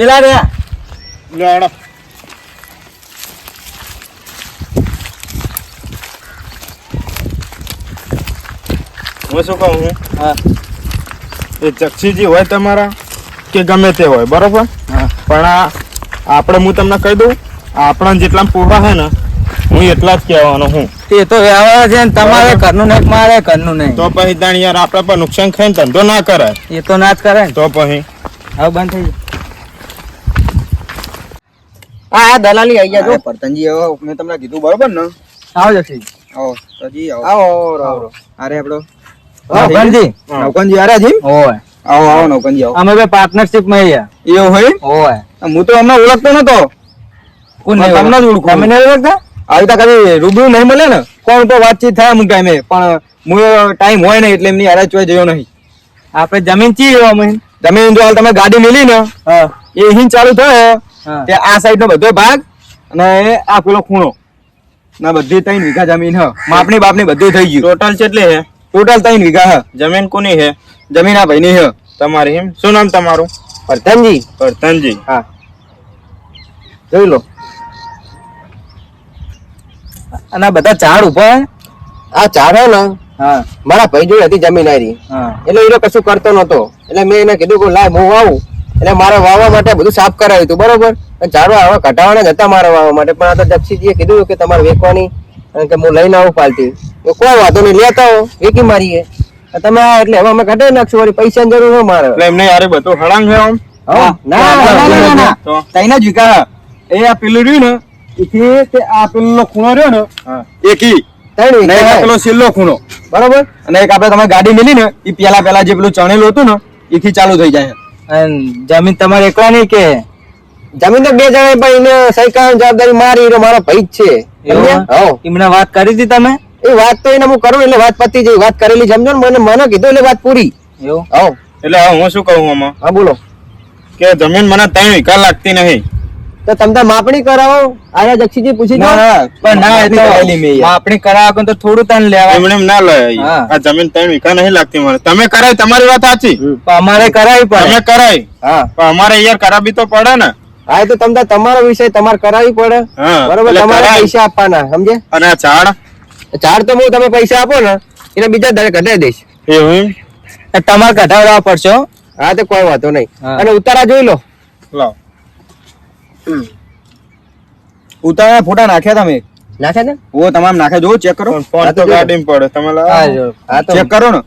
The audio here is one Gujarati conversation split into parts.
પેલા રે. લે હું શું કહું હું? હા. એ ચક્ષીજી હોય તમારા કે ગમે તે હોય બરોબર? હા. પણ આ આપણે હું તમને કહી દઉં આપણા જેટલા પોહા છે ને હું એટલા જ કહેવાનો હું. તે તો વ્યવહાર છે ને તમારે ઘરનું નહીં મારે ઘરનું નહીં. તો પછી દાણ યાર આપણે પર નુકસાન ખાઈને ધંધો ના કરાય. એ તો ના જ કરે તો પછી? હવે બંધ થઈ હા હા દલાલી આવી ગયા જો. પરતનજી આવો મેં તમને કીધું બરોબર ને? આવો જશી. આવો તજી આવો. આવો આવો, અરે આપણો. નવકણજી હા. નવકનજી અરે જી ઓય. આવો આવો નવકનજી આવો. અમે બે પાર્ટનરશિપમાં આયા. એવું હોય ઓય. હું તો અમને ઓળખતો નતો. કોને તમને જ? ઓળખું. તમે નહીં ઓળખતા? આવી તો કદી રૂબરૂ નહીં મળે ને? કોણ તો વાતચીત થાય અમુક ટાઈમે પણ હું ટાઈમ હોય ને એટલે એમની અરે ચોય જયો નહીં. આપણે જમીન ચી અમે જમીન જો હાલ તમે ગાડી મેલી ને એ હિન ચાલુ થયો. તે આ સાઈડ નો બધો ભાગ અને આ પેલો ખૂણો. ના બધી ત્રણ વીઘા જમીન હ. માપણી બાપની બધું થઈ ગયું. ટોટલ કેટલી હે ટોટલ ત્રણ વીઘા હ. જમીન કોની હે જમીન આ ભાઈની હ. તમારી એમ? શું નામ તમારું? વર્ધનજી પરતનજી હા. જોઈ લો. અને બધા ઝાડ ઊભા આ ચાર હે ને હા. મારા ભાઈ જોડે હતી જમીન આરી હા. એટલે એ કશું કરતો નતો. એટલે મેં એને કીધું કે લાય હું વાવું એટલે મારે વાવવા માટે બધું સાફ કરાવ્યું હતું બરોબર? અને ચારો આવા કઢાવાના જતા મારે વાવવા માટે. પણ આ તો જક્ષીજીએ કીધું કે તમારે વેકવાની કે હું લઈને આવું પાલટી. તો કોઈ વાંધો નહીં લેતા હો વેકી મારીએ. તમે આ એટલે હવે અમે કઢાઈ નાખશું વળી પૈસાની જરૂર હોય મારે. એટલે એમને યાર બધો હળંગ છે આમ. ના ના, ના, ના, ના. તો ત્રણ જ વિકા હ. એ આ પેલું રહ્યું ને એથી તે આ પેલો ખૂણો રહ્યો ને એકી. પેલો છેલ્લો ખૂણો. બરોબર? અને એક આપણે તમે ગાડી મેલી ને એ પેલા પેલા જે પેલું ચણેલું હતું ને એથી ચાલુ થઈ જાય. જમીન તમારે એકલા નહીં કે? જમીન તો બે જણા પણ એને સહી કરવાની જવાબદારી મારી એનો મારો ભાઈ જ છે? એમને વાત કરી હતી તમે? એ વાત તો એને હું કરું એટલે વાત પતી જઈ વાત કરેલી સમજો ને મને મને કીધું એટલે વાત પૂરી. એવું? એટલે હું શું કહું આમાં? હા બોલો. કે જમીન મને ત્રણ વીઘા લાગતી નહીં. તો તમને માપણી કરાવો. આયા જક્ષીજી પૂછી ના પણ ના એ માપણી તો યાર. આપણી તો થોડું તન લેવા. એમને ના લે આ જમીન તણ વિકા નહીં લાગતી મને તમે કરાય તમારી વાત સાચી. પણ અમારે કરાય પણ અમે કરાય. હા. પણ અમારે યાર કરાવી તો પડે ને. હા તો તમને તમારો વિષય તમારે કરાવી પડે. હા, બરોબર તમારે. પૈસા આપવાના સમજે અને આ ઝાડ? ઝાડ તો હું તમે પૈસા આપો ને એને બીજા દરે કઢાઈ દઈશ. એવું તમારે કઢાવવા પડશે હો. હા તો કોઈ વાંધો નહીં. અને ઉતારા જોઈ લો. લાવ. ઉતારા ફોટા નાખ્યા તમે? નાખ્યા ને? ઓ તમામ નાખ્યા. જો ચેક કરો. ફોન હા, તો ગાડીમાં પડે. તમે. હા. હા તો ચેક કરો ને.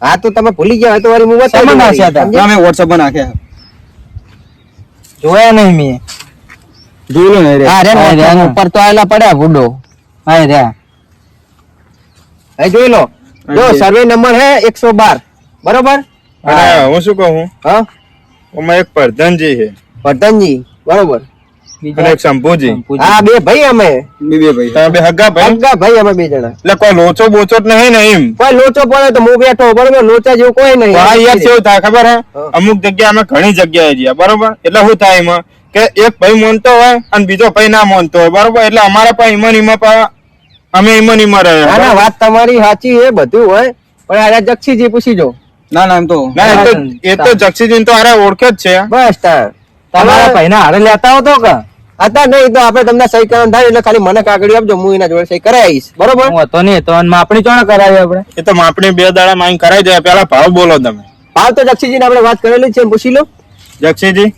હા તો તમે ભૂલી ગયા હોય તો વારી હું બતાવી શેમાં નાખ્યા હતા? સમજ્યા? WhatsApp માં નાખ્યા. જોયા નહીં મેં. જોયું ને રે. હા રે રે, ને, ઉપર તો આયલા પડ્યા ગુડો હા રે. હવે જોઈ લો. જો હા, સર્વે નંબર હે એકસો બાર. બરોબર? હા. હું શું કહું? હા? ઓમાં એક પ્રધાનજી છે. વર્ધનજી બરોબર. શંભુજી. હા બે ભાઈ અમે. બે ભાઈ. તમે બે હગા ભાઈ? હગા ભાઈ અમે બે જણા. એટલે કોઈ લોચો બોચો જ નહીં ને એમ? કોઈ લોચો પડે તો હું બેઠો બરોબર લોચા જેવું કોઈ નહીં. હા યાર કેવું થાય ખબર હે? અમુક જગ્યા અમે ઘણી જગ્યાએ જઈએ બરોબર? એટલે શું થાય એમાં? કે એક ભાઈ મોનતો હોય અને બીજો ભાઈ ના મોનતો હોય બરોબર? એટલે અમારા પણ ઈમન ઈમા પણ અમે ઈમન ઈમાં રહે. ના ના વાત તમારી સાચી એ બધું હોય. પણ આ જક્ષીજી પૂછી જો. ના ના એમ તો ના એ તો એ તો જક્ષીજી તો અરે ઓળખે જ છે. બસ તાર. તમારા ભાઈના હારે લેતા હો તો કે? હતા નહીં તો આપણે તમને સહી કરવાનું થાય એટલે ખાલી મને કાગળી આપજો હું એના જોડે સહી કરાવી આવીશ. બરોબર? હું હતો નહીં તો માપણી ચોણ કરાવી આપણે. એ તો માપણી બે દાડા માં કરાવી જાય પેલા ભાવ બોલો તમે. ભાવ તો જક્ષીજીને આપણે વાત કરેલી છે પૂછી લો. જક્ષીજી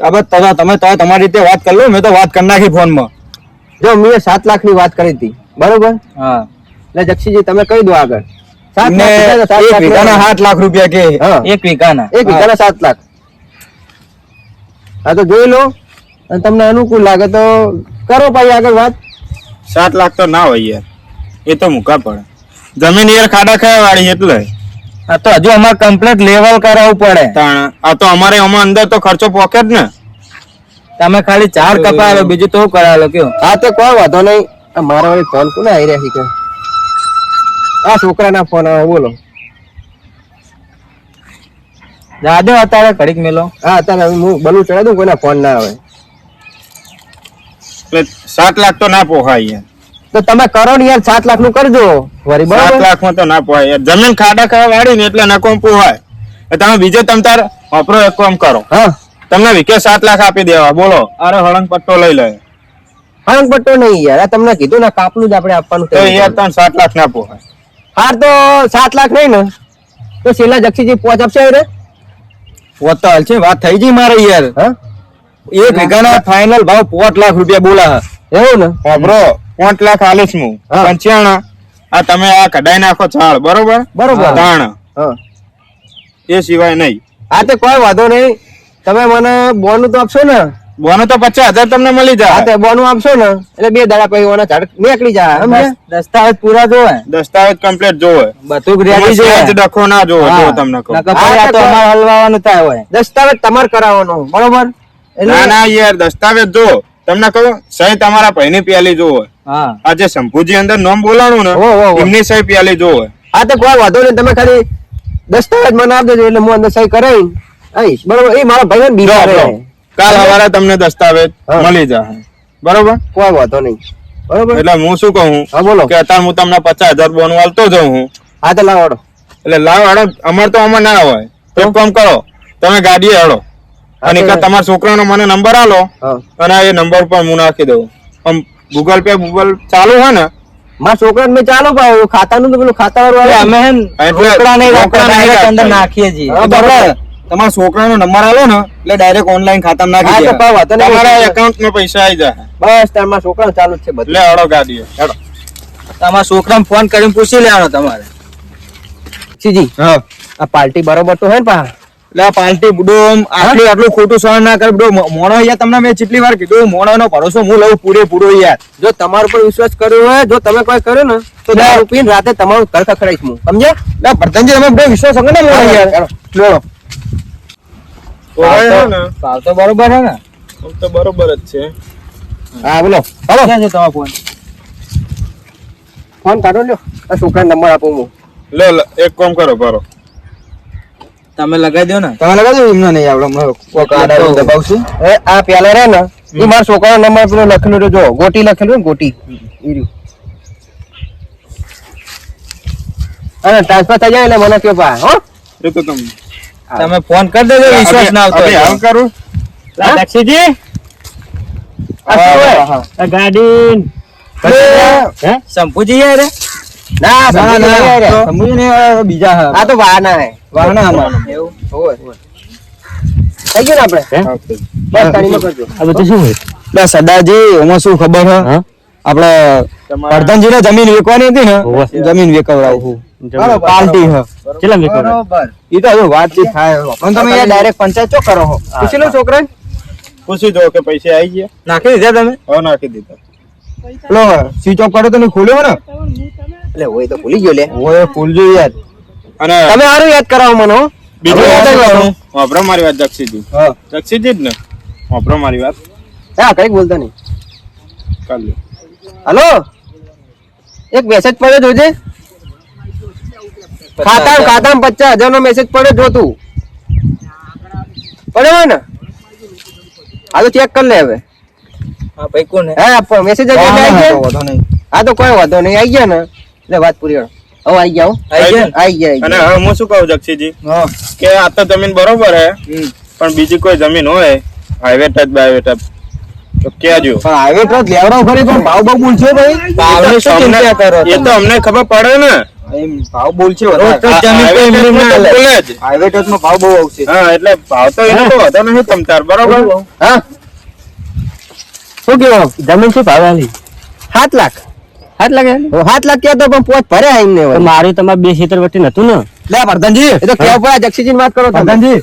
હવે તમે તમે તો તમારી રીતે વાત કરી લો મેં તો વાત કરી નાખી ફોનમાં. જો મેં સાત લાખની વાત કરી હતી બરોબર? હા. એટલે જક્ષીજી તમે કહી દો આગળ. સાત લાખ સાત લાખ રૂપિયા. કે? હા. એક વીઘાના. એક વીઘાના સાત લાખ. હા તો જોઈ લો. અને તમને અનુકૂળ લાગે તો કરો ભાઈ આગળ વાત. સાત લાખ તો ના હોય યાર. એ તો મૂકા પડે. જમીન યાર ખાડા ખાયા વાળી એટલે. આ તો હજુ અમારે કમ્પ્લીટ લેવલ કરાવવું પડે. તાણ આ તો અમારે અમાર અંદર તો ખર્ચો પોકેટ ને. તમે ખાલી ચાર કપાયેલો બીજું તો કરાવેલો કયો? હા તો કોઈ વાંધો નહીં. આ મારા વાળી ફોન કોને આવી રહ્યા છે? આ છોકરાના ફોન આવે બોલો. જાદો અત્યારે કડીક મેલો. હા અત્યારે હું બલુ ચડાવી દઉં કોઈના ફોન ના આવે. એટલે સાત લાખ તો ના પોહાય યાર. તો તમે કરો ને યાર સાત લાખનું કરજો વળી સાત લાખમાં તો ના પોહાય યાર. જમીન ખાડા ખાવા વાળી ને એટલે ના કોમ પોહાય તમે બીજો તમ તાર વાપરો એક કામ કરો. હા. તમને વિકે સાત લાખ આપી દેવા. બોલો અરે હળંગ પટ્ટો લઈ લે. હળંગ પટ્ટો નહીં યાર. તમને કીધું ને કાપલું જ આપણે આપવાનું તો યાર તમે સાત લાખ ના પોહાય. હાર તો સાત લાખ નહીં ને. તો છેલ્લા જક્ષીજી પોચ આપશે રે પોત તો હાલ છે વાત થઈ ગઈ મારે યાર. હા? એક વીઘાના ફાઇનલ ભાવ પોત લાખ રૂપિયા બોલા એવું ને? ખબરો પોત લાખ આલીશ હું. હા. પંચાણા. આ તમે આ કઢાઈ નાખો ચાળ બરોબર? બરોબર. તાણ હા. એ સિવાય નહીં. આ તો કોઈ વાંધો નહીં. તમે મને બોનું તો આપશો ને? બોનો તો પચાસ હજાર તમને મળી જાય. તો બોનું આપશો ને? એટલે બે દાડા પછી ઓના ઝાડ નીકળી જાય. દસ્તાવેજ પૂરા જોવે. દસ્તાવેજ કમ્પ્લીટ જોવે. બધું રેડી જોવે. ડખો ના જોવે જો તમને કહું. આ તો અમાર હલવાવાનું થાય હોય. દસ્તાવેજ તમાર કરાવવાનો બરોબર? ના ના યાર દસ્તાવેજ જો તમને કહું સહી તમારા ભાઈની પ્યાલી જોવે. હા. આ જે શંભુજી અંદર નામ બોલાણું ને. એમની સહી પ્યાલી જોવે. હા તો કોઈ વાંધો નહીં તમે ખાલી દસ્તાવેજ મને આપજો એટલે હું અંદર સહી કરાવી બરોબર? એ મારા ભાઈ બીમાર જો, રહે. કાલ સવારે તમને દસ્તાવેજ મળી જશે. બરોબર? કોઈ વાંધો નહીં. બરોબર? એટલે હું શું કહું? હા બોલો. કે અત્યારે હું તમને પચાસ હજાર બોન વાલતો જઉં હું. હા તો લાવો એટલે લાવ હેડો અમારે તો અમાર ના હોય. તો કામ કરો તમે ગાડી હેડો અને તો- તમારા છોકરાનો મને નંબર આલો અને એ નંબર પર હું નાખી દઉં. આમ ગૂગલ પે ગૂગલ ચાલુ હોય ને? મારા છોકરા મેં ચાલુ પાડ્યું. ખાતાનું તો પેલું ખાતા વાળું અમે રોકડા નહીં રોકડા નહીં અંદર નાખીએ છીએ. બરોબર. તમારા છોકરાનો નંબર આલો ને એટલે ડાયરેક્ટ ઓનલાઈન ખાતામાં નાખી દે તમારા એકાઉન્ટમાં પૈસા આવી જાય બસ તમારા છોકરા ચાલુ જ છે બધું. લે હેડો ગાડીએ. હેડો. તમારા છોકરાને ફોન કરીને પૂછી લેવાનો તમારે. સીજી હા. આ પાર્ટી બરોબર તો હે ને પા એટલે આ પાર્ટી બુડો આટલી આટલું ખોટું સહન ના કર. બુડો મોણો યાર તમને મેં કેટલી વાર કીધું મોણો નો ભરોસો હું લઉં પૂરેપૂરો યાર. જો તમારા પર વિશ્વાસ કર્યો હોય જો તમે કોઈ કર્યો ને તો દારૂ પીને રાતે તમારું ઘર ખખડાઈશ હું. સમજ્યા? ના ભરતનજી તમે બધો વિશ્વાસ હંગે ને મોણો યાર. લો ભાવ તો બરોબર છે ને? તો બરોબર જ છે. હા બોલો. ક્યાં છે તમારો ફોન ફોન કાઢો લ્યો. આ છોકરાને નંબર આપું હું. લો લો, એક કામ કરો ભરો તમે લગાવી દો ને. તમે લગાજો એમને નહીં આવડે. હમણાં કોક આડા દબાવશું એ આ પેલા રહે ને એ મારા છોકરાનો નંબર પેલો લખેલું જો ગોટી લખેલું ને ગોટી. ઈ અને ટ્રાન્સફર થઈ જાય એટલે મને કે પા હો? તો તમને તમે ફોન કરી દેજો વિશ્વાસ ના આવતો હાલ કરું? આ ગાડી હે? શંભુજી યાર ના ના ના સમજી ને. બીજા આ તો વાના હે. વાહના અમારા. એવું? હોય. થઈ ગયું આપણે? બસ તાળીમાં કરજો. આ બધું શું હોય? સદાજી એમાં શું ખબર હે? આપણે પ્રધાનજી ને જમીન વેચવાની હતી ને? જમીન વેચવડાવું પાર્ટી હે બરોબર. ઈ તો વાતચીત થાય પણ તમે યાર ડાયરેક્ટ પંચાયત ચો કરો છો પૂછી લો છોકરા પૂછી જો કે પૈસા આવી ગયા. નાખી દીધા તમે? હવે નાખી દીધા. પેલો સ્વિચ ઓફ કર્યો તો ખોલ્યો ને? એટલે હોય તો ભૂલી ગયો લે. ઓય ખોલજો યાર. અને તમે સારું યાદ કરાવો મને હો. બીજું યાદ વાપરો મારી વાત જક્ષીજી હા. જ ને? વાપરો મારી વાત. હા કઈ બોલતા નહીં. કાલ હલો? એક મેસેજ પડ્યો જોજે. ખાતા ખાતામાં પચાસ હજાર નો મેસેજ પડ્યો જો તું પડ્યો હોય ને? હા તો ચેક કરી લે હવે. હા ભાઈ કોણ હે? મેસેજ આવી વાહ, ગયા તો વાંધો નહીં. હા તો કોઈ વાંધો નહીં. આવી ગયા ને? એટલે વાત પૂરી હવે આવી ગયા હો. આઈ ગયા ને? આવી ગયા અને હવે હું શું કહું જક્ષીજી હા. કે આ તો જમીન બરોબર હે પણ બીજી કોઈ જમીન હોય હાઈવે ટચ બાઈવે ટચ તો કહેજો પણ હાઈવે ટ્રક લેવડાવ ખરી પણ ભાવ બહુ બોલશે ભાઈ. એ તો અમને ખબર પડે ને. એમ ભાવ બોલ છે ના. હાઈવે ટચમાં ભાવ બહુ આવશે. હા એટલે ભાવ તો એનો તો વધો નહીં તમતાર બરોબર? હા? શું કેવો જમીન શું ભાવ આલી? સાત લાખ. સાત લાખ? સાત લાખ કહેતો પણ પોત ભરે એમને મારું તમારે બે ક્ષેત્ર વચ્ચે નતું ને. લે પ્રધાનજી એ તો કેવો પડે જક્ષીજી વાત કરો તમે.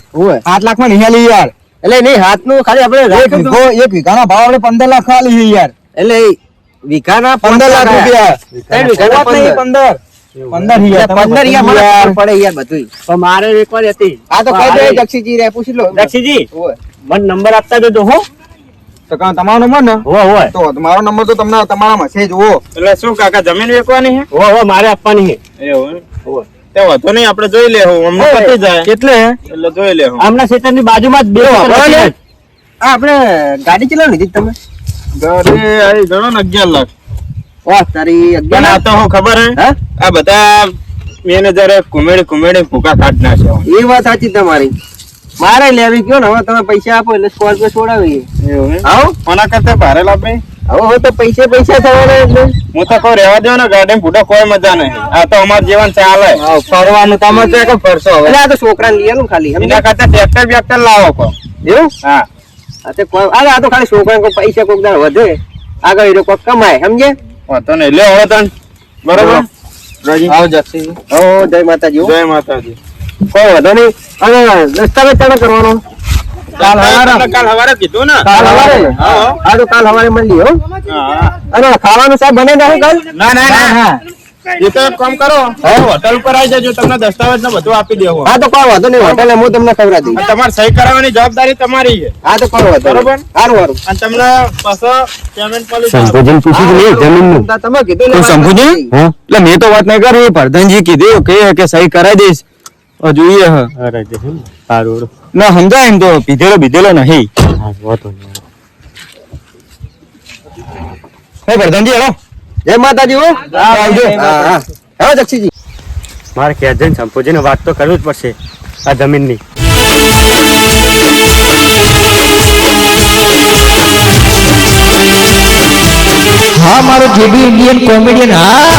સાત લાખમાં નહીં આલી યાર. એટલે નહીં હાથનું ખાલી આપણે એક વીઘા ના વીઘો એક વીઘાના ભાવ આપણે પંદર લાખ આલી યાર. એટલે વીઘા વીઘાના પંદર લાખ રૂપિયા. પંદર. પંદર યાર પડે યાર બધુંય. મારે એક હતી. આ તો કહી દે જક્ષીજી રે પૂછી લો. દક્ષીજી મને નંબર આપતા દેજો હો. તો કાં તમારો નંબર ને? હો હોય. તો મારો નંબર તો તમને તમારા મેસેજ જુઓ એટલે શું કાકા જમીન વેચવાની છે? હો હો મારે આપવાની છે. એવું એમ? તે નહીં આપણે જોઈ લેવું અમને પતી જાય. કેટલે એટલે જોઈ લેવું આમના ક્ષેત્રની બાજુમાં જ બે આપણે ગાડી ચલાવી લીધી તમે? ગાડી આવી ગણો ને અગિયાર લાખ. વાહ તારી અગિયાર તો હું ખબર હે? આ બધા મેનેજર કુમેડી કુમેડી ભૂકા કાઢ નાખ્યા એ વાત સાચી તમારી. મારે લેવી કયો ને? હવે તમે પૈસા આપો એટલે સ્કોર્પિયો એમ? આવો. કોના કરતા ભારે લાભ? હવે તો પૈસે પૈસા થવાના એટલે. હું તો કહું રહેવા દો ને ગાડી બુઢો કોઈ મજા નહીં. આ તો અમાર જીવન ચાલે. ફરવાનું તમે તો કે ફરશો હવે? આ તો છોકરાને લઈ ખાલી એના? કરતા ટ્રેક્ટર બેક્ટર લાવો કો. એવું? હા. આ તો કોઈ આ તો ખાલી છોકરા પૈસા કોક વધે. આગળ એ લોકો કમાય સમજે વાંધો નહીં. લે હવે તન. બરોબર? રાજી? આવો જક્ષી હો જય માતાજી. જય માતાજી. કોઈ વધો નહીં. અને દસ્તાવેજ ચાલો કરવાનો. કાલ હવારે. કાલ હવારે કીધું ને? કાલ હવારે? હા. હા. તો કાલ હવારે મળી હો. હા. અને ખાવાનું સાહેબ બને નહીં કાલ? ના. ના ના. એ તો કામ કરો. હોટલ ઉપર આવી જજો તમને દસ્તાવેજ ને બધું આપી દેવું. હા તો કોઈ વાંધો નહીં હોટલ હું તમને ખબર દઉં તમારે સહી કરાવવાની જવાબદારી તમારી છે. હા તો કોઈ વાંધો બરોબર. સારું સારું. અને તમને પાછો પેમેન્ટ મળી જશે. પૂછી લે જમીન હા, તમે કીધું તું એટલે મેં તો વાત નહીં કરી પ્રધાનજી કીધું કે કે સહી કરાવી દઈશ. જોઈએ હ ના સમજાય એમ તો પીધેલો બીધેલો નહીં. હે પ્રધાનજી હેલો. જય માતાજી હો. આવજો. હા હા. હા જક્ષીજી મારે ક્યાં જઈને સંપોજીને વાત તો કરવી જ પડશે આ જમીનની. હા મારો જેબી ઇન્ડિયન કોમેડિયન હા.